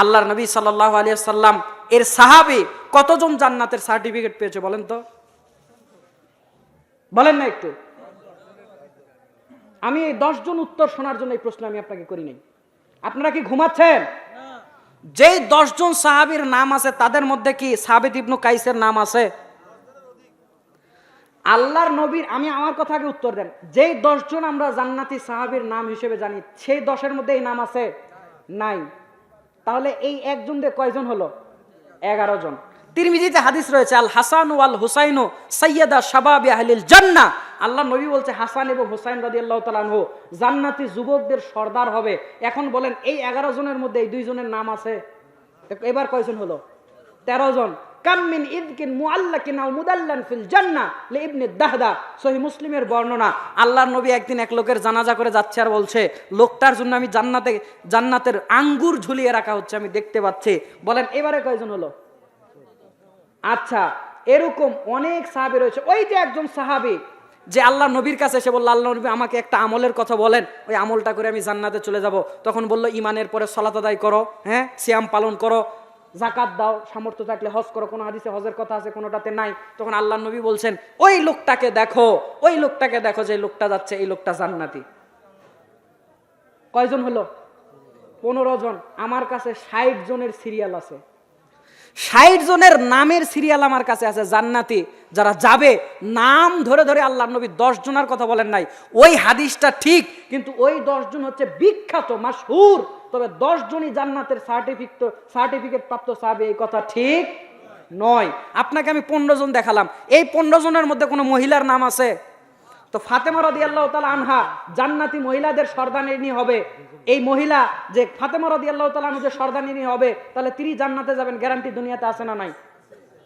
আল্লাহর নবী সাল্লাহ আলিয়া সাল্লাম এর সাহাবি কতজন জান্নাতের সার্টিফিকেট পেয়েছে বলেন তো? বলেন না একটু। আমি এই দশজন উত্তর শোনার জন্য এই প্রশ্ন আমি আপনাকে করি নাই। আপনারা কি ঘুমাচ্ছেন? যেই দশজন সাহাবীর নাম আছে, তাদের মধ্যে কি সাহাবিদ ইবনু কাইসের নাম আছে? আল্লাহর নবীর, আমি আমার কথা আগে উত্তর দেন। যেই দশজন আমরা জান্নাতি সাহাবীর নাম হিসেবে জানি, সেই দশের মধ্যে এই নাম আছে? নাই। তাহলে এই একজন দিয়ে কয়জন হলো? এগারো জন। তিরমিজিতে হাদিস রয়েছে, আল হাসান ওয়াল হুসাইনু সৈয়দা শাবাব আহলিল জান্না আল্লাহ নবী বলছে, হাসান এবং হুসাইন রাজি আল্লাহ তালানহু জান্নাতি যুবকদের সর্দার হবে। এখন বলেন, এই এগারো জনের মধ্যে এই দুইজনের নাম আছে? এবার কয়জন হলো? তেরো জন। কামিন ইদকিন মুআল্লাকিন আও মুদাল্লান ফিল জান্নাহ লিইবনে দাহদা। সহিহ মুসলিমের বর্ণনা, আল্লাহর নবী একদিন এক লোকের জানাজা করে যাচ্ছে আর বলছে, লোকটার জন্য আমি জান্নাতে, জান্নাতের আঙ্গুর ঝুলিয়ে রাখা হচ্ছে, আমি দেখতে পাচ্ছি। বলেন, এবারে কয়জন হলো? আচ্ছা এরকম অনেক সাহাবি রয়েছে। ওই যে একজন সাহাবি, যে আল্লাহ নবীর কাছে এসে বলল আল্লাহ নবী আমাকে একটা আমলের কথা বলেন, ওই আমলটা করে আমি জান্নাতে চলে যাব। তখন বলল ইমানের পরে সলাত আদায় করো হ্যাঁ? সিয়াম পালন করো। জাকাত দাও, সামর্থ্য থাকলে হজ করো, কোনো হাদিসে হজের কথা আছে, কোনোটাতে নাই। তখন আল্লাহ নবী বলছেন, ওই লোকটাকে দেখো, ওই লোকটাকে দেখো যে লোকটা যাচ্ছে, এই লোকটা জান্নাতি। কয়জন হলো? পনেরো জন। আমার কাছে ষাট জনের সিরিয়াল আছে। ষাট জনের নামের সিরিয়াল আমার কাছে আছে, জান্নাতি। যারা যাবে, নাম ধরে ধরে আল্লাহ নবী দশ জনের কথা বলেন নাই। ওই হাদিসটা ঠিক, কিন্তু ওই দশ জন হচ্ছে বিখ্যাত মাসহুর তবে দশ জনই জান্নাতের সার্টিফিকেট সার্টিফিকেট প্রাপ্ত সাহাবি, এই কথা ঠিক নয়। আপনাকে আমি পনেরো জন দেখালাম। এই পনেরো জনের মধ্যে কোনো মহিলার নাম আছে? তো ফাতেমা রদি আল্লাহ তালা আনহা জান্নাতি মহিলাদের সর্দানিনী হবে। এই মহিলা যে ফাতেমা রদি আল্লাহ তালা যে সর্দানিনী হবে, তাহলে তিনি জান্নাতে যাবেন। গ্যারান্টি দুনিয়াতে আছে না নাই?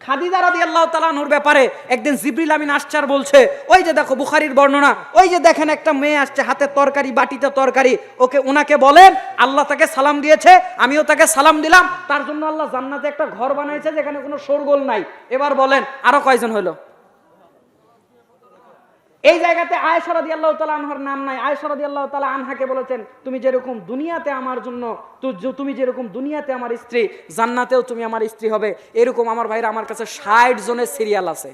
খাদিজা রাদি আল্লাহ তালানোর ব্যাপারে একদিন জিবরিল আমিন আশ্চার বলছে, ওই যে দেখো বুখারির বর্ণনা, ওই যে দেখেন একটা মেয়ে আসছে হাতে তরকারি, বাটিতে তরকারি, ওকে ওনাকে বলেন, আল্লাহ তাকে সালাম দিয়েছে, আমিও তাকে সালাম দিলাম, তার জন্য আল্লাহ জান্নাতে একটা ঘর বানাইছে যেখানে কোনো শোরগোল নাই। এবার বলেন, আরও কয়জন হলো? এই জায়গাতে আয়সারাদি আল্লাহ তালা আনহার নাম নাই। আয়সারাদি আল্লাহ তালা আনহাকে বলেছেন, তুমি যেরকম দুনিয়াতে আমার জন্য তুমি যেরকম দুনিয়াতে আমার স্ত্রী, জান্নাতেও তুমি আমার স্ত্রী হবে। এরকম আমার ভাইরা আমার কাছে ষাট জনের সিরিয়াল আছে।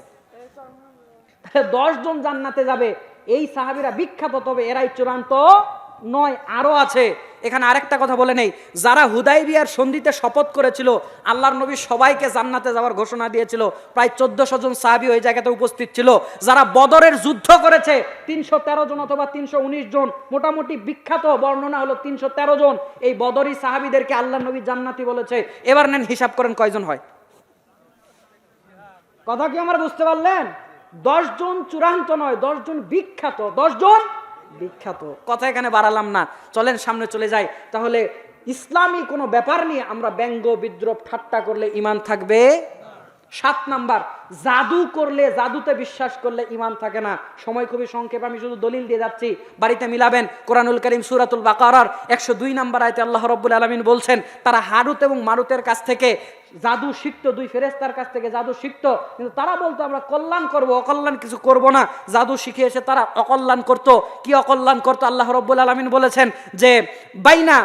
দশ জন জান্নাতে যাবে। এই সাহাবিরা বিখ্যাত, তবে এরাই চূড়ান্ত নয়, আরও আছে। এখানে আরেকটা কথা বলে নেই। যারা হুদাই বিয়ার সন্ধিতে শপথ করেছিল, আল্লাহর নবী সবাইকে জান্নাতে যাওয়ার ঘোষণা দিয়েছিল, প্রায় চোদ্দশো জন সাহাবি ওই জায়গাতে উপস্থিত ছিল। যারা বদরের যুদ্ধ করেছে, তিনশো তেরো জন অথবা তিনশো উনিশ জন, মোটামুটি বিখ্যাত বর্ণনা হলো তিনশো তেরো জন, এই বদরি সাহাবিদেরকে আল্লাহ নবী জান্নাতি বলেছে। এবার নেন, হিসাব করেন কয়জন হয়। কথা কি আমার বুঝতে পারলেন? দশ জন চূড়ান্ত নয়, দশ জন বিখ্যাত। দশ জন বিখ্যাত। কথা এখানে বাড়ালাম না। চলেন সামনে চলে যাই। তাহলে ইসলামী কোনো ব্যাপার নিয়ে আমরা ব্যঙ্গ বিদ্রোপ ঠাট্টা করলে ইমান থাকবে? সাত নাম্বার, জাদু করলে, জাদুতে বিশ্বাস করলে ইমান থাকে না। সময় খুবই সংক্ষেপ, আমি শুধু দলিল দিয়ে যাচ্ছি। বাড়িতে মিলাবেন কোরআনুল করিম সুরাতুল বাকারার একশো দুই নাম্বার আয়তে আল্লাহ রব্বুল আলমিন বলছেন, তারা হারুত এবং মারুতের কাছ থেকে জাদু শিখতো, দুই ফেরেস্তার কাছ থেকে জাদু শিখতো। কিন্তু তারা বলতো, আমরা কল্যাণ করব, অকল্যাণ কিছু করব না। জাদু শিখে এসে তারা অকল্যাণ করতো। কি অকল্যাণ করতো? আল্লাহ রব্বুল আলমিন বলেছেন যে, বাইনা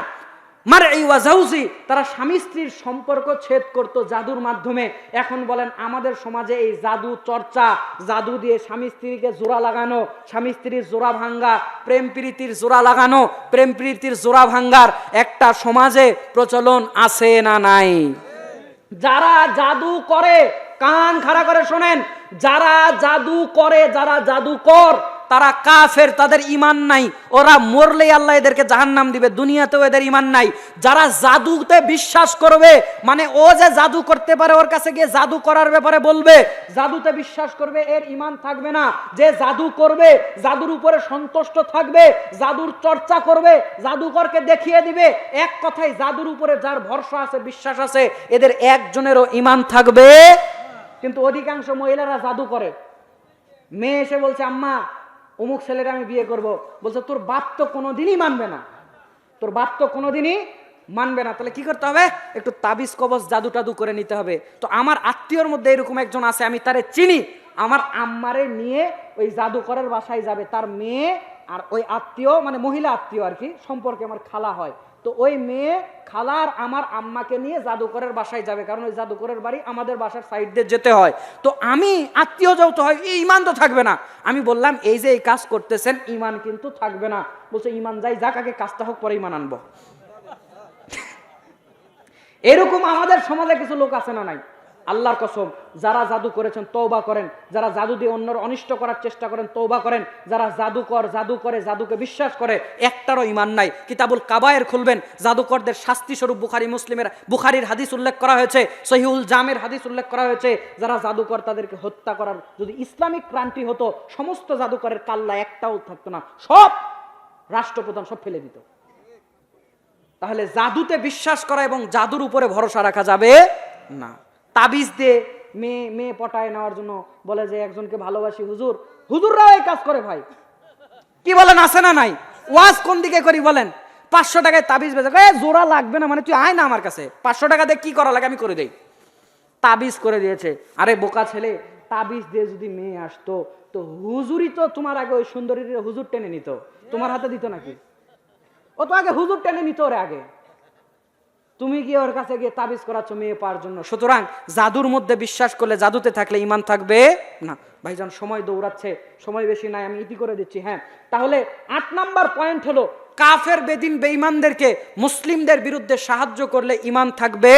মারে এই ওয়াজাউজি তারা স্বামী স্ত্রীর সম্পর্ক ছেদ করত জাদুর মাধ্যমে। এখন বলেন, আমাদের সমাজে এই জাদু চর্চা, জাদু দিয়ে স্বামী স্ত্রীকে জোড়া লাগানো, স্বামী স্ত্রীর জোড়া ভাঙ্গা, প্রেম প্রীতির জোড়া লাগানো, প্রেম প্রীতির জোড়া ভাঙ্গার একটা সমাজে প্রচলন আছে না নাই? যারা জাদু করে, কান খাড়া করে শোনেন, যারা জাদু করে, যারা জাদুকর তারা কাফের, তাদের ইমান নাই। ওরা মরলেই আল্লাহ এদেরকে জাহান্নাম দিবে। দুনিয়াতেও এদের ইমান নাই। যারা জাদুতে বিশ্বাস করবে মানে ও যে জাদু করতে পারে, ওর কাছে গিয়ে জাদু করার ব্যাপারে বলবে, জাদুতে বিশ্বাস করবে, এর ইমান থাকবে না। যে জাদু করবে, জাদুর উপরে সন্তুষ্ট থাকবে, জাদুর চর্চা করবে, জাদুকরকে দেখিয়ে দিবে, এক কথায় জাদুর উপরে যার ভরসা আছে, বিশ্বাস আছে, এদের একজনেরও ইমান থাকবে। কিন্তু অধিকাংশ মহিলারা জাদু করে। মেয়ে এসে বলছে, আম্মা অমুক ছেলেরা আমি বিয়ে করব। বলছে, তোর বাপ তো কোনোদিনই মানবে না। তোর বাপ তো কোনোদিনই মানবে না। তাহলে কি করতে হবে? একটু তাবিজ, কবজ, জাদু টাদু করে নিতে হবে। তো আমার আত্মীয়র মধ্যে এরকম একজন আছে, আমি তারে চিনি। আমার আম্মারে নিয়ে ওই জাদুকরের বাসায় যাবে। তার মেয়ে আর ওই আত্মীয় মানে মহিলা আত্মীয় আর কি, সম্পর্কে আমার খালা হয়। তো ওই মেয়ে খালার আমার আম্মাকে নিয়ে জাদুকরের বাসায় যাবে, কারণ ওই জাদুকরের বাড়ি আমাদের বাসার সাইড দিয়ে যেতে হয়। তো আমি আত্মীয় যৌথ হয়, এই ইমান তো থাকবে না। আমি বললাম, এই যে এই কাজ করতেছেন, ইমান কিন্তু থাকবে না। বলছে, ইমান যাই যাক, আগে কাজটা হোক, পরে ইমান আনব। এরকম আমাদের সমাজে কিছু লোক আছে না নাই? আল্লাহর কসম, যারা জাদু করেছেন তৌবা করেন। যারা জাদু দিয়ে অন্যর অনিষ্ট করার চেষ্টা করেন তৌবা করেন। যারা জাদুকর, জাদু করে, জাদুকে বিশ্বাস করে, একটারও ইমান নাই। কিতাবুল কাবায়ের খুলবেন। জাদুকরদের শাস্তি স্বরূপ বুখারি, মুসলিমের বুখারির হাদিস উল্লেখ করা হয়েছে সহিউল জামের হাদিস উল্লেখ করা হয়েছে। যারা জাদুকর, তাদেরকে হত্যা করার, যদি ইসলামিক ক্রান্তি হতো, সমস্ত জাদুকরের কাল্লা একটাও থাকতো না। সব রাষ্ট্রপ্রধান সব ফেলে দিত। তাহলে জাদুতে বিশ্বাস করা এবং জাদুর উপরে ভরসা রাখা যাবে না। তাবিজ দিয়ে মেয়ে মেয়ে পটায় নেওয়ার জন্য বলে যে একজনকে ভালোবাসি, হুজুর, হুজুররাও এই কাজ করে ভাই। কি বলেন, আছে না নাই? ওয়াজ কোন দিকে করি বলেন? পাঁচশো টাকায় তাবিজ বেজে এ, জোড়া লাগবে না মানে তুই আয় না আমার কাছে। পাঁচশো টাকা দিয়ে কি করা লাগে আমি করে দেই। তাবিজ করে দিয়েছে। আরে, বোকা ছেলে, তাবিজ দিয়ে যদি মেয়ে আসতো, তো হুজুরই তো তোমার আগে ওই সুন্দরীর হুজুর টেনে নিত। তোমার হাতে দিত নাকি? ও তো আগে হুজুর টেনে নিত ওরে আগে। তুমি কি ওর কাছে গিয়ে তাবিজ করাচ্ছ মেয়ে পাওয়ার জন্য। সুতরাং জাদুর মধ্যে বিশ্বাস করলে জাদুতে থাকলে ইমান থাকবে না। ভাইজান, সময় দৌড়াচ্ছে, সময় বেশি নাই, আমি ইতি করে দিচ্ছি হ্যাঁ। তাহলে আট নাম্বার পয়েন্ট হলো, কাফের বেদিন বেঈমানদেরকে মুসলিমদের বিরুদ্ধে সাহায্য করলে ইমান থাকবে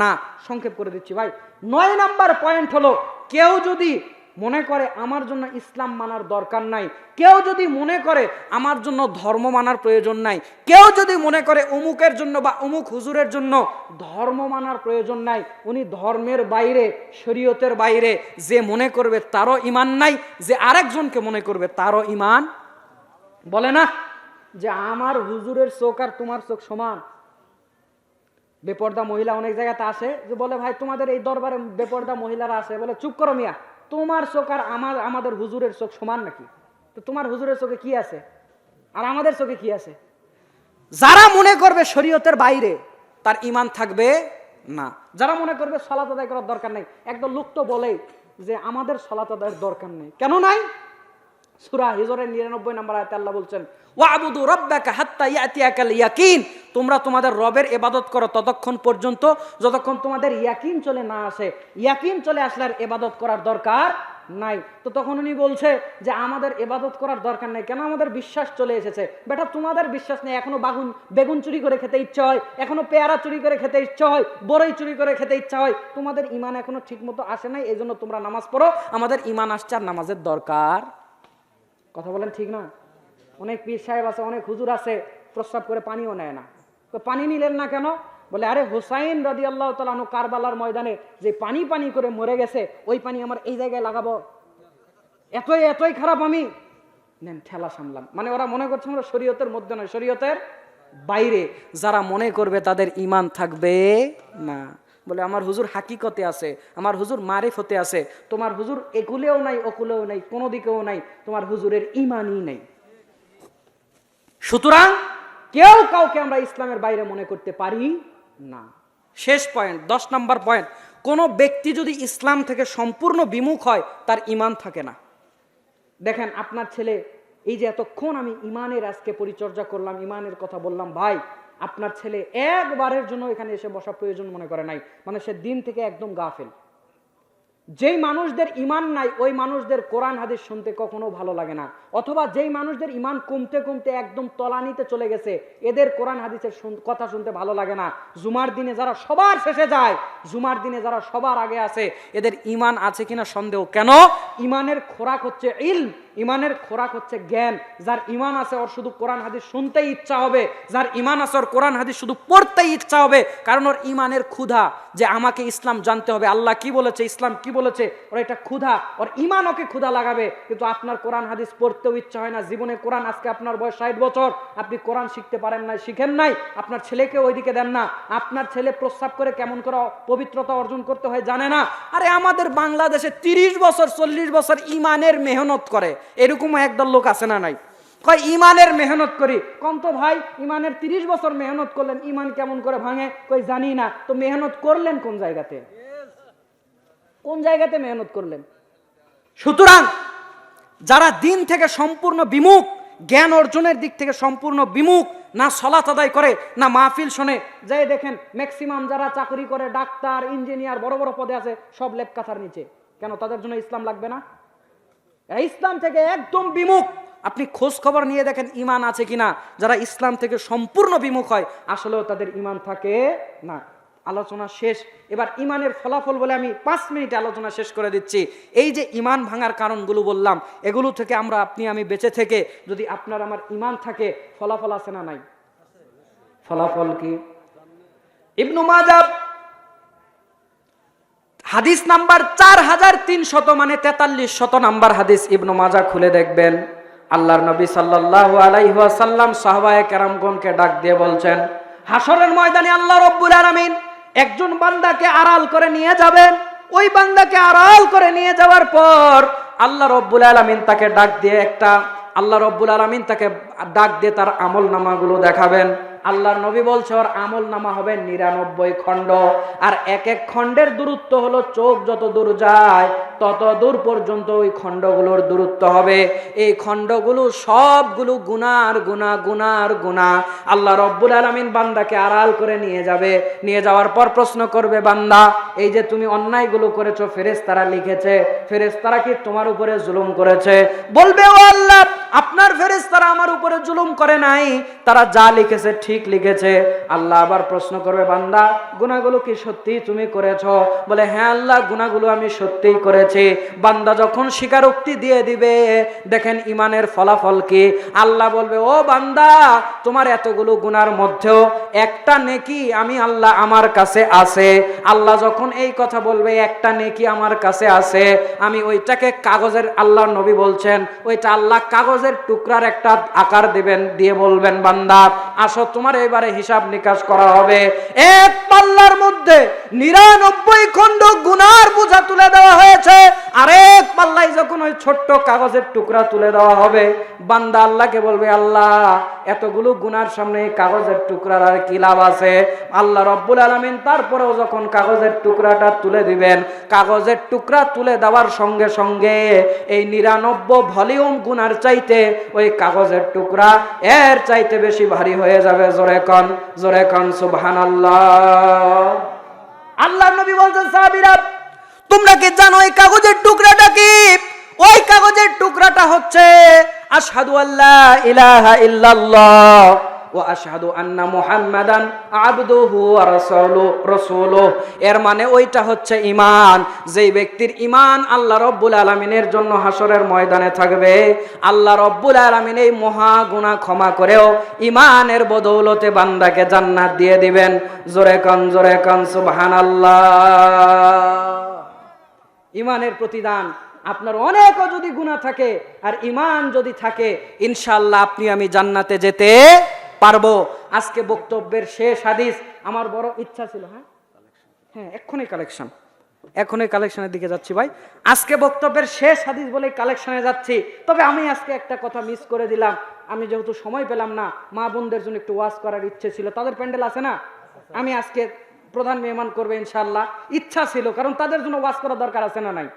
না। সংক্ষেপ করে দিচ্ছি, ভাই। নয় নাম্বার পয়েন্ট হলো, কেউ যদি মনে করে আমার জন্য ইসলাম মানার দরকার নাই। কেউ যদি মনে করে আমার জন্য ধর্ম মানার প্রয়োজন নাই, কেউ যদি মনে করে অমুকের জন্য বা অমুক হুজুরের জন্য ধর্ম মানার প্রয়োজন নাই, উনি ধর্মের বাইরে, শরীয়তের বাইরে যে মনে করবে তারও ইমান নাই, যে আরেকজনকে মনে করবে তারও ইমান বলে না? যে আমার হুজুরের চোখ আর তোমার চোখ সমান। বেপর্দা মহিলা অনেক জায়গাতে আসে যে বলে, ভাই, তোমাদের এই দরবারে বেপর্দা মহিলারা আসে। বলে, চুপ করো মিয়া। তোমার চোখ আর আমার, আমাদের হুজুরের চোখ সমান নাকি? তো তোমার হুজুরের চোখে কি আছে? আর আমাদের চোখে কি আছে? যারা মনে করবে শরীয়তের বাইরে, তার ইমান থাকবে না। যারা মনে করবে সলাত আদায় করার দরকার নেই একদম লোক তো বলেই যে আমাদের সলাত আদায়ের দরকার নেই। কেন নাই? সুরা হিজরের নিরানব্বই নম্বর আয়তে আল্লাহ বলছেন, ওয়াবুদু রব্বাকা হাত্তা ইয়াতিয়াকাল ইয়াকিন। তোমরা তোমাদের রবের এবাদত করো ততক্ষণ পর্যন্ত, যতক্ষণ তোমাদের ইয়াকিন চলে না আসে। ইয়াকিন চলে আসলে আর এবাদত করার দরকার নাই। তো তখন উনি বলছে যে, আমাদের এবাদত করার দরকার নাই। কেন আমাদের বিশ্বাস চলে এসেছে? বেটা, তোমাদের বিশ্বাস নেই। এখনও বাগুন, বেগুন চুরি করে খেতে ইচ্ছা হয়। এখনও পেয়ারা চুরি করে খেতে ইচ্ছা হয়। বড়ই চুরি করে খেতে ইচ্ছা হয়। তোমাদের ইমান এখনও ঠিক মতো আসে নাই। এই তোমরা নামাজ পড়ো। আমাদের ইমান আসছে আর নামাজের দরকার কথা বলেন ঠিক না? অনেক পীর সাহেব আছে, অনেক হুজুর আছে, প্রস্রাব করে পানিও নেয় না। পানি নিলেন না কেন? বলে, আরে হুসাইন রাদি আল্লাহ তালানো কারবালার ময়দানে যে পানি পানি করে মরে গেছে, ওই পানি আমার এই জায়গায় লাগাবো। এতই এতই খারাপ আমি। নেন, ঠেলা সামলাম মানে ওরা মনে করছে আমরা শরীয়তের মধ্যে নয়, শরীয়তের বাইরে। যারা মনে করবে তাদের ইমান থাকবে না। বলে, আমার হুজুর হাকিকতে আছে, আমার হুজুর মারিফতে আছে, তোমার হুজুর একুলেও নাই ওকুলেও নাই, কোনো দিকেও নাই, তোমার হুজুরের ইমানই নেই। সুতরাং কেউ কাউকে আমরা ইসলামের বাইরে মনে করতে পারি না। শেষ পয়েন্ট, দশ নম্বর পয়েন্ট, কোনো ব্যক্তি যদি ইসলাম থেকে সম্পূর্ণ বিমুখ হয়, তার ইমান থাকে না। দেখেন, আপনার ছেলে, এই যে এতক্ষণ আমি ইমানের আজকে পরিচর্যা করলাম, ইমানের কথা বললাম, ভাই আপনার ছেলে একবারের জন্য এখানে এসে বসা প্রয়োজন মনে করে নাই। মানে সে দিন থেকে একদম গাফেল। যেই মানুষদের ইমান নাই, ওই মানুষদের কোরআন হাদিস শুনতে কখনো ভালো লাগে না। অথবা যেই মানুষদের ইমান কমতে কমতে একদম তলানিতে চলে গেছে, এদের কোরআন হাদিসের কথা শুনতে ভালো লাগে না। জুমার দিনে যারা সবার শেষে যায়, জুমার দিনে যারা সবার আগে আছে এদের ইমান আছে কিনা সন্দেহ। কেন? ইমানের খোরাক হচ্ছে ইল ইমানের খোরাক হচ্ছে জ্ঞান। যার ইমান আছে, ওর শুধু কোরআন, হাদিস শুনতেই ইচ্ছা হবে। যার ইমান আছে, ওর কোরআন, হাদিস শুধু পড়তেই ইচ্ছা হবে। কারণ ওর ইমানের ক্ষুধা যে আমাকে ইসলাম জানতে হবে। আল্লাহ কি বলেছে, ইসলাম কি বলেছে, ওর এটা ক্ষুধা। ওর ইমান ওকে ক্ষুধা লাগাবে। কিন্তু আপনার কোরআন, হাদিস পড়তেও ইচ্ছা হয় না। জীবনে কোরআন আজকে আপনার বয়স ষাট বছর। আপনি কোরআন শিখতে পারেন নাই, শিখেন নাই। আপনার ছেলেকে ওইদিকে দেন না। আপনার ছেলে প্রস্রাব করে কেমন করে পবিত্রতা অর্জন করতে হয় জানে না। আরে আমাদের বাংলাদেশে তিরিশ বছর, চল্লিশ বছর ইমানের মেহনত করে। এরকম একদল লোক আছে না নাই? কয়, ইমানের মেহনত করি। কম তো ভাই, ইমানের তিরিশ বছর মেহনত করলেন, ইমান কেমন করে ভাঙে? কই জানি না। তো মেহনত করলেন কোন জায়গাতে? কোন জায়গাতে মেহনত করলেন? সুতরাং যারা দিন থেকে সম্পূর্ণ বিমুখ, জ্ঞান অর্জনের দিক থেকে সম্পূর্ণ বিমুখ, না সলাত আদায় করে, না মাহফিল শোনে যাই দেখেন ম্যাক্সিমাম যারা চাকরি করে, ডাক্তার ইঞ্জিনিয়ার বড় বড় পদে আছে, সব লেপ কাথার নিচে। কেন? তাদের জন্য ইসলাম লাগবে না? ইসলাম থেকে একদম বিমুখ। আপনি খোঁজ খবর নিয়ে দেখেন ইমান আছে কিনা। যারা ইসলাম থেকে সম্পূর্ণ বিমুখ হয়, আসলেও তাদের ইমান থাকে না। আলোচনা শেষ। এবার ইমানের ফলাফল বলে আমি পাঁচ মিনিটে আলোচনা শেষ করে দিচ্ছি। এই যে ইমান ভাঙার কারণগুলো বললাম, এগুলো থেকে আমরা, আপনি, আমি বেঁচে থেকে, যদি আপনার আমার ইমান থাকে, ফলাফল আছে না নাই? ফলাফল কি? ইবনু মাজাব হাদিস নাম্বার চার হাজার তিনশত মানে তেতাল্লিশ শত নাম্বার হাদিস ইবনু মাজা খুলে দেখবেন। আল্লাহর নবী সাল্লাল্লাহু আলাইহি ওয়াসাল্লাম সাহাবায়ে কেরামগণকে ডাক দিয়ে বলছেন হাসরের ময়দানে আল্লাহ রব্বুল আলামিন একজন বান্দাকে আড়াল করে নিয়ে যাবেন। ওই বান্দাকে আড়াল করে নিয়ে যাওয়ার পর আল্লাহ রব্বুল আলামিন তাকে ডাক দিয়ে একটা, আল্লাহ রব্বুল আলামিন তাকে ডাক দিয়ে তার আমল নামাগুলো দেখাবেন। আল্লাহর নবী বলছে, ওর আমল নামা হবে নিরানব্বই খণ্ড। আর এক এক খণ্ডের দূরত্ব হলো চোখ যত দূর যায়, তত দূর পর্যন্ত ওই খণ্ডগুলোর দূরত্ব হবে। এই খণ্ডগুলো সবগুলো গুনার গুনা গুনার গুনা আল্লাহ রব্বুল আলমিন বান্দাকে আড়াল করে নিয়ে যাবে। নিয়ে যাওয়ার পর প্রশ্ন করবে, বান্দা, এই যে তুমি অন্যায়গুলো করেছ, ফেরেশতারা লিখেছে, ফেরেশতারা কি তোমার উপরে জুলুম করেছে? বলবে, ও আল্লাহ, আপনার ফেরেশতারা আমার উপরে জুলুম করে নাই, তারা যা লিখেছে ঠিক লিখেছে। আল্লাহ আবার প্রশ্ন করবে, বান্দা, গুনাহগুলো কি সত্যি তুমি করেছ? বলে হ্যাঁ আল্লাহ, গুনাহগুলো আমি সত্যিই করেছি। বান্দা যখন স্বীকারোক্তি দিয়ে দিবে, দেখেন ইমানের ফলাফল কি? আল্লাহ বলবে, ও বান্দা, তোমার এতগুলো গুনার মধ্যেও একটা নেকি আমি আল্লাহ আমার কাছে আছে। আল্লাহ যখন এই কথা বলবে, একটা নেকি আমার কাছে আছে। আমি ওইটাকে কাগজের, আল্লাহর নবী বলছেন, ওইটা আল্লাহ কাগজের টুকরার একটা আকার দিবেন, দিয়ে বলবেন, বান্দা, আসো, তোমার এবারে হিসাব নিকাশ করা হবে। এক পাল্লার মধ্যে নিরানব্বই খণ্ড গুনার বোঝা তুলে দেওয়া হয়েছে। আরেক পাল্লাই যখন ওই ছোট্ট কাগজের টুকরা তুলে দেওয়া হবে, বান্দা আল্লাহকে বলবে, আল্লাহ, এতগুলো গুনার সামনে কাগজের টুকরার আর কি লাভ আছে? আল্লাহ রব্বুল আলমিন তারপরেও যখন কাগজের টুকরাটা তুলে দিবেন, কাগজের টুকরা তুলে দেওয়ার সঙ্গে সঙ্গে এই নিরানব্বই ভলিউম গুনার চাইতে ওই কাগজের টুকরা, এর চাইতে বেশি ভারী হয়ে যাবে জোরে কন জোরে কন সুবহান আল্লাহ নবী বলছেন, সাহাবিরা, তোমরা কি জানো এই কাগজের টুকরাটা কি? ওই কাগজের টুকরাটা হচ্ছে, আশহাদু আল্লাহ ইলাহা ইল্লাল্লাহ। আশহাদু আন্না মুহাম্মাদান আবদুহু ওয়া রাসূলু, রাসূলুহ। এর মানে ওইটা হচ্ছে ঈমান। যেই ব্যক্তির ঈমান আল্লাহ রব্বুল আলামিনের জন্য হাসরের ময়দানে থাকবে, আল্লাহ রব্বুল আলামিন এই মহা গুনাহ ক্ষমা করেও ঈমানের বদৌলতে বান্দাকে জান্নাত দিয়ে দিবেন। জোরে কন জোরে কন, সুবহানাল্লাহ। ইমানের প্রতিদান আপনার অনেকও যদি গুণা থাকে, আর ইমান যদি থাকে ইনশাল্লাহ আপনি আমি জান্নাতে যেতে পারব। আজকে বক্তব্যের শেষ হাদিস আমার বড় ইচ্ছা ছিল হ্যাঁ? হ্যাঁ এক্ষুনি কালেকশন এখনই কালেকশনের দিকে যাচ্ছি ভাই। আজকে বক্তব্যের শেষ হাদিস বলে কালেকশনে যাচ্ছি। তবে আমি আজকে একটা কথা মিস করে দিলাম। আমি যেহেতু সময় পেলাম না, মা বোনদের জন্য একটু ওয়াজ করার ইচ্ছে ছিল। তাদের প্যান্ডেল আছে না? আমি আজকে প্রধান মেহমান করবে ইনশাল্লাহ ইচ্ছা ছিল, কারণ তাদের জন্য ওয়াজ করার দরকার আছে না নাই?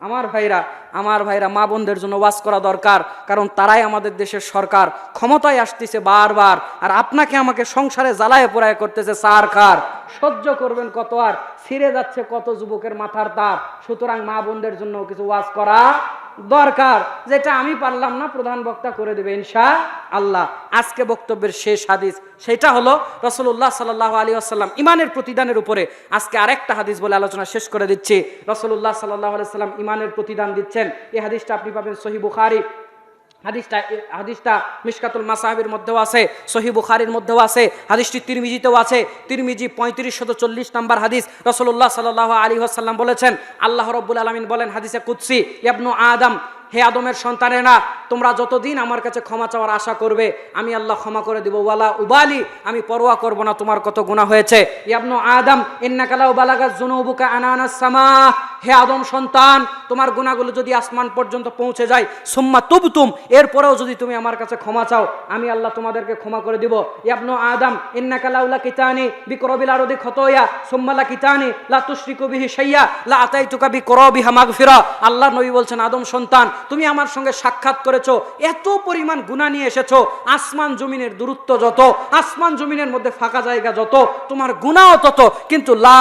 আমার ভাইরা আমার ভাইরা, মা বোনদের জন্য ওয়াজ করা দরকার, কারণ তারাই আমাদের দেশের সরকার। ক্ষমতায় আসতেছে বারবার, আর আপনাকে আমাকে সংসারে জ্বালায় পোড়ায় করতেছে সার খার। সহ্য করবেন কত আর, ছিঁড়ে যাচ্ছে কত যুবকের মাথার তার। সুতরাং মা বোনদের জন্য কিছু ওয়াজ করা দরকার, যেটা আমি পারলাম না, প্রধান বক্তা করে দেবে ইনশা আল্লাহ আজকে বক্তব্যের শেষ হাদিস, সেটা হলো রসুল্লাহ সাল্লাহ আলী আসাল্লাম ইমানের প্রতিদানের উপরে আজকে আরেকটা হাদিস বলে আলোচনা শেষ করে দিচ্ছি। রসুল্লাহ সাল্লাহ আলাইসাল্লাম ইমানের প্রতিদান দিচ্ছেন। এই হাদিসটা আপনি পাবেন সহি বুখারি। হাদিসটা হাদিসটা মিশকাতুল মাসাহাবির মধ্যেও আছে সহি বুখারির মধ্যেও আছে, হাদিসটি তিরমিজিতেও আছে, তিরমিজি পঁয়ত্রিশ শত চল্লিশ নম্বর হাদিস রসল্লাহ সাল্লাহ আলী আসাল্লাম বলেছেন, আল্লাহ রব্বুল আলমিন বলেন হাদিসে কুৎসি ইয়াবনু আদম, হে আদমের সন্তানেরা, তোমরা যতদিন আমার কাছে ক্ষমা চাওয়ার আশা করবে, আমি আল্লাহ ক্ষমা করে দিব, ওয়ালা উবালি, আমি পরোয়া করব না, তোমার কত গুণা হয়েছে, ইয়াবনু আদম ইন্নাকালা উবালাগা জুনুবুকা আনানা সামা হে আদম সন্তান, তোমার গুণাগুলো যদি আসমান পর্যন্ত পৌঁছে যায়, সুম্মা তুবতুম, এরপরেও যদি তুমি আমার কাছে ক্ষমা চাও, আমি আল্লাহ তোমাদেরকে ক্ষমা করে দিব। ইয়াবনু আদম, ইন্নাকা লাউলা কিতানি বিকরবিল আরদি খতয়া, সুম্মা লা কিতানি লা তুশরিকু বিহি শাইয়া, লা আতাইতুকা বিকরবিহা মাগফিরা। আল্লাহ নবী বলছেন, আদম সন্তান, তুমি আমার সঙ্গে সাক্ষাৎ করেছ, এত পরিমাণ গুনাহ নিয়ে এসেছ, আসমান জমিনের দূরত্ব যত, আসমান জমিনের মধ্যে ফাঁকা জায়গা যত, তোমার গুনাহও তত, কিন্তু লা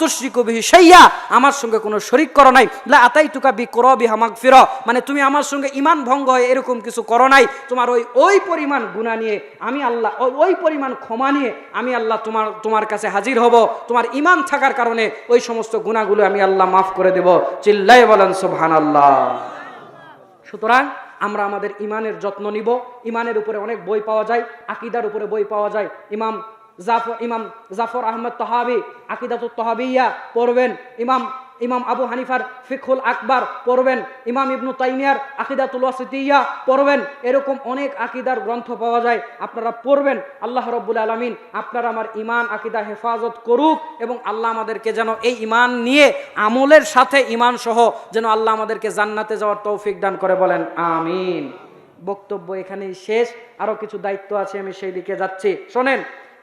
তুশরিকু বিহি শাইয়া, আমার সঙ্গে কোনো শরিক করো নাই। লা আতাইতুকা বিকরবিহা মাগফিরা। মানে তুমি আমার সঙ্গে ঈমান ভঙ্গ হয় এরকম কিছু করো নাই। তোমার ওই ওই পরিমাণ গুনাহ নিয়ে আমি আল্লাহ, ওই- পরিমাণ ক্ষমা নিয়ে আমি আল্লাহ তোমার তোমার কাছে হাজির হব। তোমার ইমান থাকার কারণে ওই সমস্ত গুণাগুলো আমি আল্লাহ মাফ করে দেব। চিল্লাই বলেন, সুবহানাল্লাহ। সুতরাং আমরা আমাদের ইমানের যত্ন নিব। ইমানের উপরে অনেক বই পাওয়া যায়, আকিদার উপরে বই পাওয়া যায়। ইমাম জাফর ইমাম জাফর আহমদ তহাবি আকিদাতুত তহাবিয়া পড়বেন। ইমাম ইমাম আবু হানিফার ফিখুল আকবার পড়বেন, ইমাম ইবনু তাইমিয়ার আকিদাতুল ওয়াসিতিয়া পড়বেন, এরকম অনেক আকিদার গ্রন্থ পাওয়া যায়, আপনারা পড়বেন, আল্লাহ রব্বুল আলমিন আপনারা আমার ইমান আকিদা হেফাজত করুক এবং আল্লাহ আমাদেরকে যেন এই ইমান নিয়ে আমলের সাথে ইমান সহ যেন আল্লাহ আমাদেরকে জান্নাতে যাওয়ার তৌফিক দান করে বলেন, আমিন। বক্তব্য এখানেই শেষ আরও কিছু দায়িত্ব আছে, আমি সেই দিকে যাচ্ছি। শোনেন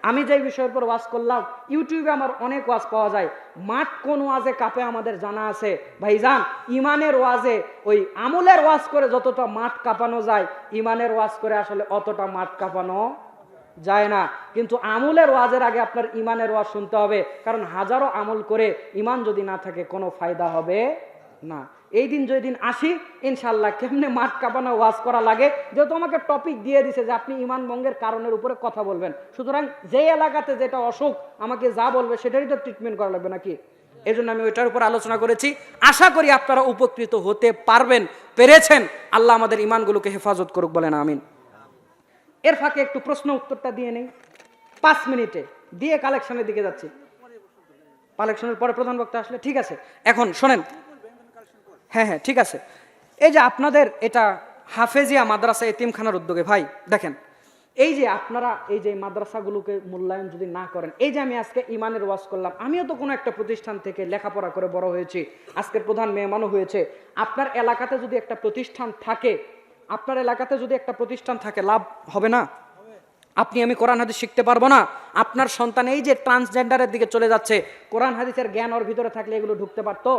আমি যে বিষয়ের উপর ওয়াজ করলাম, ইউটিউবে আমার অনেক ওয়াজ পাওয়া যায়। মাঠ কোন ওয়াজে, কাপে আমাদের জানা আছে? ভাইজান, ইমানের ওয়াজে, ওই আমলের ওয়াজ করে যতটা মাঠ কাঁপানো যায়, ইমানের ওয়াজ করে আসলে অতটা মাঠ কাঁপানো যায় না। কিন্তু আমলের ওয়াজের আগে আপনার ইমানের ওয়াজ শুনতে হবে, কারণ হাজারো আমল করে ইমান যদি না থাকে, কোনো ফায়দা হবে না। এই দিন যেদিন আসি ইনশাল্লাহ কেমনে মাঠ কাঁপানো, ওয়াজ করা লাগে। যেহেতু আমাকে টপিক দিয়ে দিছে যে আপনি ইমান ভঙ্গের কারণের উপরে কথা বলবেন। সুতরাং যে এলাকাতে যেটা অসুখ, আমাকে যা বলবে সেটারই তো ট্রিটমেন্ট করা লাগবে নাকি? এই জন্য আমি ওইটার উপর আলোচনা করেছি। আশা করি আপনারা উপকৃত হতে পারবেন, পেরেছেন। আল্লাহ আমাদের ইমানগুলোকে হেফাজত করুক বলেন, আমিন। এর ফাঁকে একটু প্রশ্ন উত্তরটা দিয়ে নেই। পাঁচ মিনিটে দিয়ে কালেকশনের দিকে যাচ্ছি। কালেকশনের পরে প্রধান বক্তা আসলে ঠিক আছে। এখন শোনেন হ্যাঁ হ্যাঁ ঠিক আছে। এই যে আপনাদের এটা হাফেজিয়া মাদ্রাসা এতিমখানার উদ্যোগে, ভাই, দেখেন, এই যে আপনারা এই যে মাদ্রাসাগুলোকে মূল্যায়ন যদি না করেন, এই যে আমি আজকে ইমানের ওয়াজ করলাম, আমিও তো কোনো একটা প্রতিষ্ঠান থেকে লেখাপড়া করে বড় হয়েছি, আজকের প্রধান মেহমানও হয়েছে। আপনার এলাকাতে যদি একটা প্রতিষ্ঠান থাকে, আপনার এলাকাতে যদি একটা প্রতিষ্ঠান থাকে, লাভ হবে না? আপনি, আমি কোরআন হাদিস শিখতে পারব না? আপনার সন্তান এই যে ট্রান্সজেন্ডারের দিকে চলে যাচ্ছে, কোরআন হাদিসের জ্ঞান ওর ভিতরে থাকলে এগুলো ঢুকতে পারতো?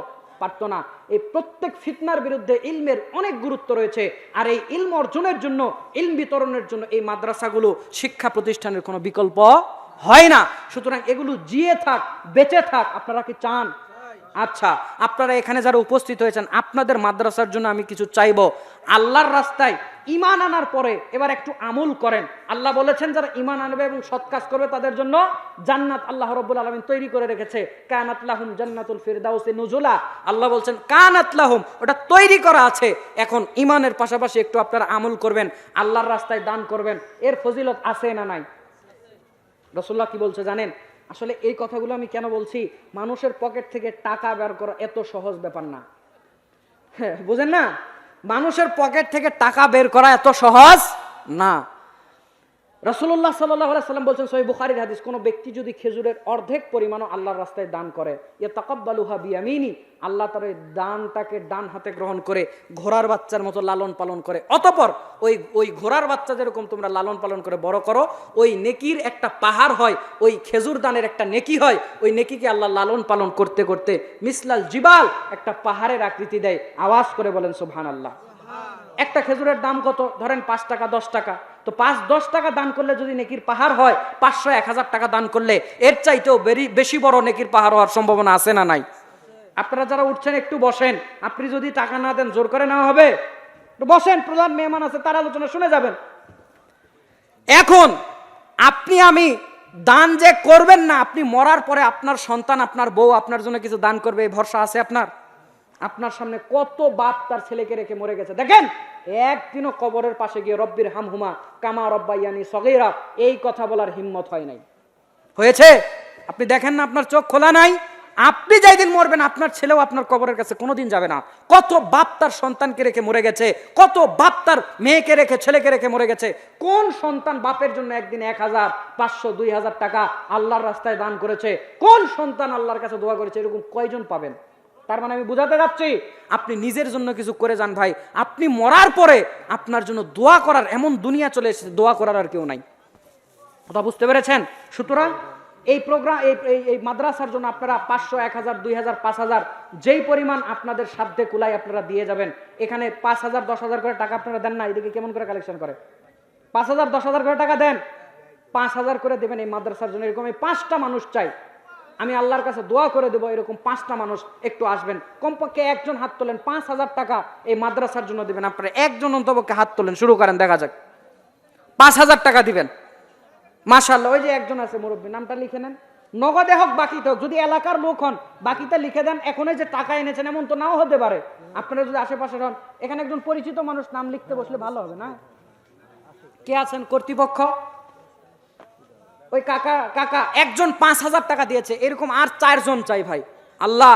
পারতো না এই প্রত্যেক ফিতনার বিরুদ্ধে ইলমের অনেক গুরুত্ব রয়েছে। আর এই ইলম অর্জনের জন্য, ইলম বিতরণের জন্য এই মাদ্রাসাগুলো শিক্ষা প্রতিষ্ঠানের কোনো বিকল্প হয় না। সুতরাং এগুলো জিয়ে থাক, বেঁচে থাক, আপনারা কি চান? আচ্ছা আপনারা এখানে যারা উপস্থিত হয়েছেন, আপনাদের মাদ্রাসার জন্য আমি কিছু চাইব। আল্লাহর রাস্তায় ইমান আনার পরে এবার একটু আমল করেন। আল্লাহ বলেছেন, যারা ইমান আনবে এবং সৎ কাজ করবে, তাদের জন্য জান্নাত আল্লাহ রব্বুল আলমিন তৈরি করে রেখেছে। কানাত লাহুম জান্নাতুল ফিরদাউসে নুজুলা। আল্লাহ বলছেন, কানাত লাহুম, ওটা তৈরি করা আছে। এখন ইমানের পাশাপাশি একটু আপনারা আমল করবেন, আল্লাহর রাস্তায় দান করবেন। এর ফজিলত আছে না নাই? রসুল্লাহ কি বলছে জানেন? আসলে এই কথাগুলো আমি কেন বলছি? মানুষের পকেট থেকে টাকা বের করা এত সহজ ব্যাপার না। হ্যাঁ বুঝেন না? মানুষের পকেট থেকে টাকা বের করা এত সহজ না। রসুল্লাহ সাল্লাহ সাল্লাম বলছেন সহি বুখারির হাদিস, কোনো ব্যক্তি যদি খেজুরের অর্ধেক পরিমাণও আল্লাহর রাস্তায় দান করে ইয়ে তাকাব্বালুহা বিয়ামিনী, আল্লাহ তার ওই দানটাকে ডান হাতে গ্রহণ করে ঘোড়ার বাচ্চার মতো লালন পালন করে। অতপর ওই ওই ঘোড়ার বাচ্চা যেরকম তোমরা লালন পালন করে বড় করো, ওই নেকির একটা পাহাড় হয়, ওই খেজুর দানের একটা নেকি হয়, ওই নেকিকে আল্লাহ লালন পালন করতে করতে মিসলাল জিবাল একটা পাহাড়ের আকৃতি দেয়। আওয়াজ করে বলেন সুবহান আল্লাহ একটা খেজুরের দাম কত? ধরেন পাঁচ টাকা, দশ টাকা। তো পাঁচ, দশ টাকা দান করলে যদি নেকির পাহাড় হয়, পাঁচশো, এক হাজার টাকা দান করলে এর চাইতেও বেশি বড় নেকির পাহাড় হওয়ার সম্ভাবনা আছে না নাই? আপনারা যারা উঠছেন, একটু বসেন। আপনি যদি টাকা না দেন, জোর করে নেওয়া হবে? বসেন, প্রধান মেহমান আছে, তার আলোচনা শুনে যাবেন। এখন, আপনি, আমি দান যে করবেন না, আপনি মরার পরে আপনার সন্তান, আপনার বউ আপনার জন্য কিছু দান করবে, এই ভরসা আছে আপনার? আপনার সামনে কত বাপ তার ছেলেকে রেখে মরে গেছে। দেখেন একদিনও কবরের পাশে গিয়ে রব্বির হামহুমা কামা রব্বাইয়ানি সগেরা এই কথা বলার হিম্মত হয় নাই। হয়েছে? আপনি দেখেন না আপনার চোখ খোলা নাই? আপনি যাই দিন মরবেন, আপনার ছেলেও আপনার কবরের কাছে কোনোদিন যাবে না। কত বাপ তার সন্তানকে রেখে মরে গেছে, কত বাপ তার মেয়েকে রেখে, ছেলেকে রেখে মরে গেছে। কোন সন্তান বাপের জন্য একদিন এক হাজার, পাঁচশো, দুই হাজার টাকা আল্লাহর রাস্তায় দান করেছে? কোন সন্তান আল্লাহর কাছে দোয়া করেছে? এরকম কয়জন পাবেন? তার মানে আমি বুঝাতে যাচ্ছি, আপনি নিজের জন্য কিছু করে যান ভাই। আপনি মরার পরে আপনার জন্য দোয়া করার এমন দুনিয়া চলে এসেছে, দোয়া করার আর কেউ নাই। কথা বুঝতে পেরেছেন? সুতরাং এই প্রোগ্রাম এই, এই- মাদ্রাসার জন্য আপনারা পাঁচশো, এক হাজার, দুই হাজার, পাঁচ হাজার, যেই পরিমাণ আপনাদের সাধ্যে কুলাই আপনারা দিয়ে যাবেন, এখানে পাঁচ হাজার, দশ হাজার করে টাকা আপনারা দেন না, এদিকে কেমন করে কালেকশন করে? পাঁচ হাজার, দশ হাজার করে টাকা দেন। পাঁচ হাজার করে দেবেন এই মাদ্রাসার জন্য, এরকম এই পাঁচটা মানুষ চাই। আমি আল্লাহর কাছে দোয়া করে দেবো, এরকম পাঁচটা মানুষ একটু আসবেন। কমপক্ষে একজন হাত তোলেন, পাঁচ হাজার টাকা এই মাদ্রাসার জন্য দেবেন। আপনারা একজন অন্তপক্ষে হাত তোলেন, শুরু করেন, দেখা যাক। পাঁচ হাজার টাকা দিবেন। মাশাল্লাহ ওই যে একজন আছে মুরব্বী, নামটা লিখে নেন। নগদে হোক, বাকিতে হোক, যদি এলাকার লোক হন, বাকিতে লিখে দেন, এখন যে টাকা এনেছেন, এমন তো নাও হতে পারে। আপনারা যদি আশেপাশে হন, এখানে একজন পরিচিত মানুষ নাম লিখতে বসলে ভালো হবে না? কে আছেন কর্তৃপক্ষ? ওই কাকা কাকা একজন পাঁচ হাজার টাকা দিয়েছে। এরকম আর চারজন চাই ভাই। আল্লাহ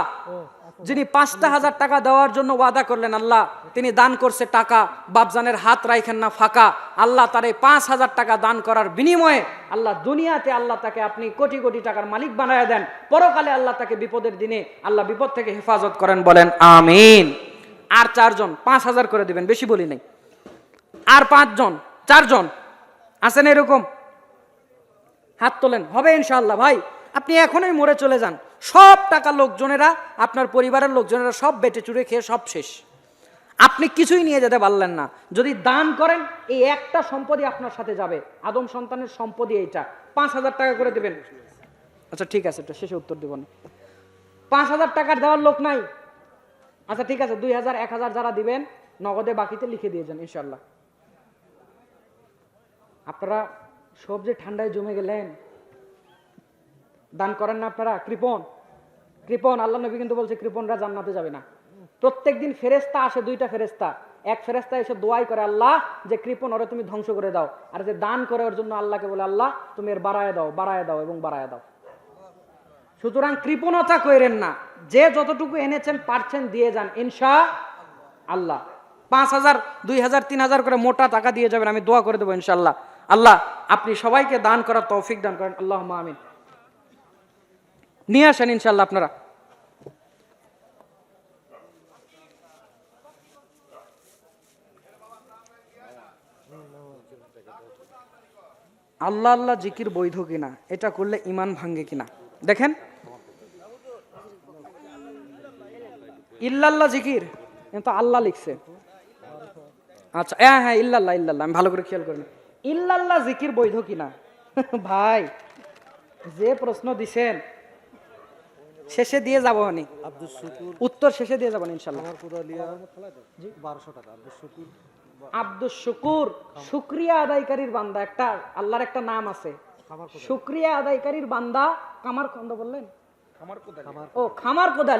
যিনি পাঁচটা হাজার টাকা দেওয়ার জন্য ওয়াদা করলেন আল্লাহ তিনি দান করছে টাকা বাপজানের হাত রাইখেন না ফাঁকা। আল্লাহ তার এই পাঁচ হাজার টাকা দান করার বিনিময়ে আল্লাহ দুনিয়াতে আল্লাহ তাকে আপনি কোটি কোটি টাকার মালিক বানায় দেন। পরকালে আল্লাহ তাকে বিপদের দিনে আল্লাহ বিপদ থেকে হেফাজত করেন বলেন আমিন। আর চারজন পাঁচ হাজার করে দিবেন বেশি বলি নাই। আর পাঁচজন চারজন আছেন এরকম? হাত তোলেন, হবে ইনশাআল্লাহ, ভাই। আপনি এখনই মরে চলে যান। সব টাকা লোকজনেরা, আপনার পরিবারের লোকজনেরা সব বেটে চুরে খেয়ে সব শেষ। আপনি কিছুই নিয়ে যেতে পারলেন না। যদি দান করেন, এই একটা সম্পদই আপনার সাথে যাবে। আদম সন্তানের সম্পদই এইটা। পাঁচ হাজার টাকা করে দেবেন। আচ্ছা ঠিক আছে শেষে উত্তর দেব না পাঁচ হাজার টাকার দেওয়ার লোক নাই। আচ্ছা ঠিক আছে, দুই হাজার, এক হাজার যারা দিবেন, নগদে বাকিতে লিখে দিয়ে যান ইনশাল্লাহ আপনারা সব যে ঠান্ডায় জমে গেলেন। দান করেন না আপনারা, কৃপন। কৃপন, আল্লাহ নবী কিন্তু বলছে, কৃপনরা জান্নাতে যাবে না। প্রত্যেক দিন ফেরেস্তা আসে, দুইটা ফেরেস্তা এক ফেরেস্তা এসে দোয়াই করে আল্লাহ যে, কৃপন, ওরা তুমি ধ্বংস করে দাও। আর যে, দান করে ওর জন্য আল্লাহকে বলে, আল্লাহ, তুমি এর বাড়ায় দাও বাড়ায় দাও এবং বাড়ায় দাও। সুতরাং কৃপণতা কইরেন না। যে যতটুকু এনেছেন, পারছেন, দিয়ে যান। ইনশা আল্লাহ। পাঁচ হাজার, দুই হাজার, তিন হাজার করে মোটা টাকা দিয়ে যাবেন, আমি দোয়া করে দেবো ইনশাল্লাহ আল্লাহ, আপনি সবাইকে দান করার তৌফিক দান করেন। আল্লাহ আমিন। নিয়ে আসেন ইনশাল্লাহ আপনারা। আল্লাহ আল্লাহ জিকির বৈধ কিনা, এটা করলে ইমান ভাঙ্গে কিনা। দেখেন। ইল্লাল্লাহ জিকির, কিন্তু আল্লাহ লিখছে। আচ্ছা হ্যাঁ হ্যাঁ ইল্লাল্লাহ ইল্লাল্লাহ, আমি ভালো করে খেয়াল করিনি ইল্লাল্লাহ জিকির বৈধ কিনা? ভাই যে প্রশ্ন দিছেন শেষে দিয়ে যাব আমি। আব্দুল শুকুর উত্তর শেষে দিয়ে যাবেন ইনশাল্লাহ। বারোশো টাকা আব্দুল শুকুর আব্দুল শুকুর শুক্রিয়া আদায়কারীর বান্দা একটা আল্লাহর একটা নাম আছে। শুক্রিয়া আদায়কারীর বান্দা কামার খন্দ বললেন ও খামার কোদাল।